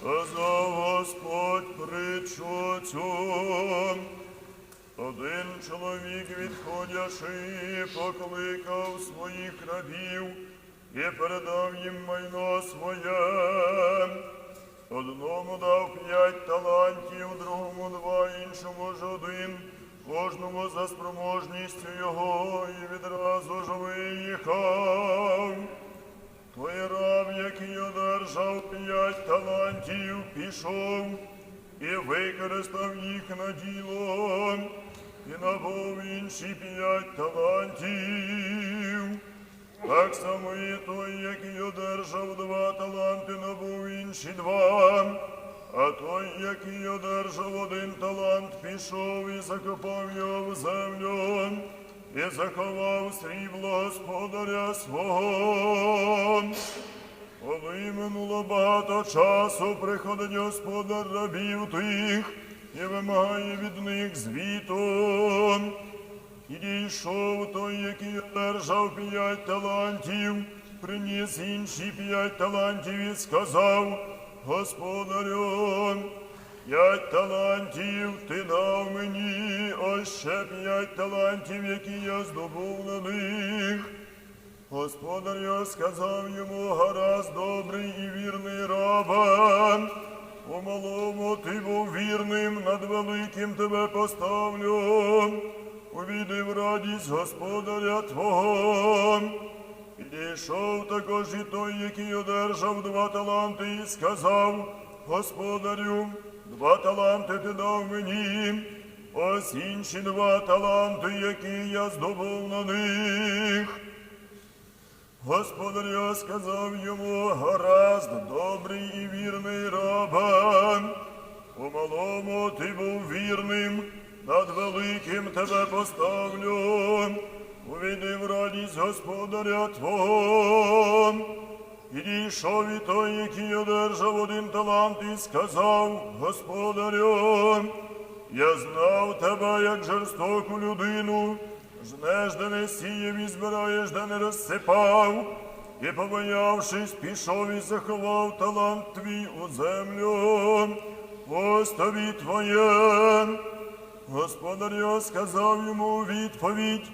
Сказав Господь притчу цю. Один чоловік, відходячи, покликав своїх рабів і передав їм майно своє. Одному дав п'ять талантів, другому два, іншому ж один, кожному за спроможністю його, і відразу ж виїхав. Пішов і використав їх на діло, і набув інші п'ять талантів. Так само і той, який одержав два таланти, набув інші два. А той, який одержав один талант, пішов і закопав його в землю, і заховав срібло господаря свого. Коли минуло багато часу, приходить господар рабів тих і вимагає від них звіту. І дійшов той, який одержав п'ять талантів, приніс інші п'ять талантів і сказав, Господарю, п'ять талантів ти дав мені, ось ще п'ять талантів, які я здобув на них. Господар сказав йому, гаразд тебе поставлю. Увійди в радість Господаря Твого. Підійшов також і той, який одержав два таланти, і сказав, Господарю, два таланти ти дав мені, ось інші два таланти, які я здобув на них. Господар його сказав йому, гаразд, добрий і вірний раба. У малому ти був вірним, над великим тебе поставлю. Увійди в радість Господаря Твого. І дійшов і той, який одержав один талант, і сказав, Господарю, я знав тебе як жорстоку людину, жнеш, де не сіяв і збираєш, де не розсипав, і, побоявшись, пішов і заховав талант твій у землю. Ось тобі твоє. Господар його сказав йому відповідь,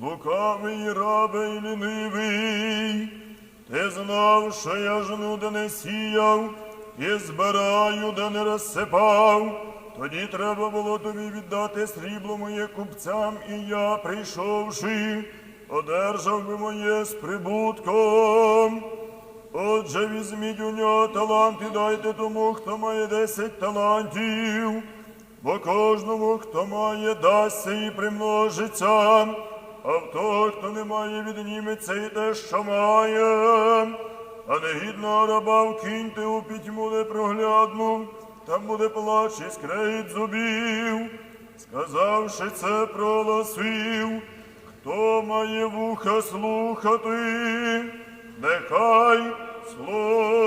лукавий рабе і лінивий. Ти знав, що я жну, де не сіяв, і збираю, де не розсипав. Тоді треба було тобі віддати срібло моє купцям, і я, прийшовши, одержав би моє з прибутком. Отже, візьміть у нього талант і дайте тому, хто має десять талантів, бо кожному, хто має, дасться і примножиться, а в того, хто не має, відніметься і те, що має. А негідного раба вкиньте у пітьму непроглядну, там буде плач і скрегіт зубів. Сказавши це, проголосив, хто має вуха слухати, нехай слухає.